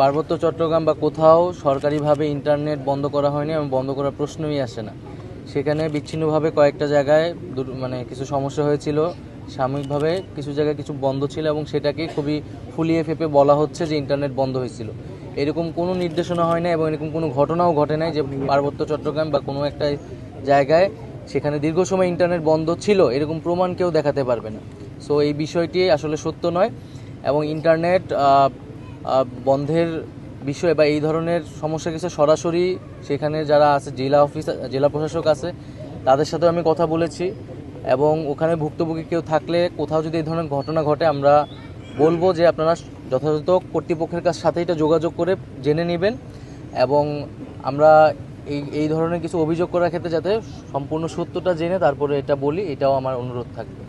পার্বত্য চট্টগ্রাম বা কোথাও সরকারিভাবে ইন্টারনেট বন্ধ করা হয়নি এবং বন্ধ করার প্রশ্নই আসে না। সেখানে বিচ্ছিন্নভাবে কয়েকটা জায়গায় মানে কিছু সমস্যা হয়েছিল। সাময়িকভাবে কিছু জায়গায় কিছু বন্ধ ছিল এবং সেটাকে খুবই ফুলিয়ে ফেপে বলা হচ্ছে যে ইন্টারনেট বন্ধ হয়েছিল। এরকম কোনো নির্দেশনা হয় না এবং এরকম কোনো ঘটনাও ঘটে নাই যে পার্বত্য চট্টগ্রাম বা কোনো একটা জায়গায় সেখানে দীর্ঘ সময় ইন্টারনেট বন্ধ ছিল। এরকম প্রমাণ কেউ দেখাতে পারবে না। সো এই বিষয়টি আসলে সত্য নয় এবং ইন্টারনেট বন্ধের বিষয়ে বা এই ধরনের সমস্যা কিছু সরাসরি সেখানে যারা আছে, জেলা অফিস, জেলা প্রশাসক আছে, তাদের সাথেও আমি কথা বলেছি এবং ওখানে ভুক্তভোগী কেউ থাকলে কোথাও যদি এই ধরনের ঘটনা ঘটে, আমরা বলব যে আপনারা যথাযথ কর্তৃপক্ষের কাছ সাথে এটা যোগাযোগ করে জেনে নেবেন এবং আমরা এই এই ধরনের কিছু অভিযোগ করার ক্ষেত্রে যাতে সম্পূর্ণ সত্যটা জেনে তারপরে এটা বলি, এটাও আমার অনুরোধ থাকবে।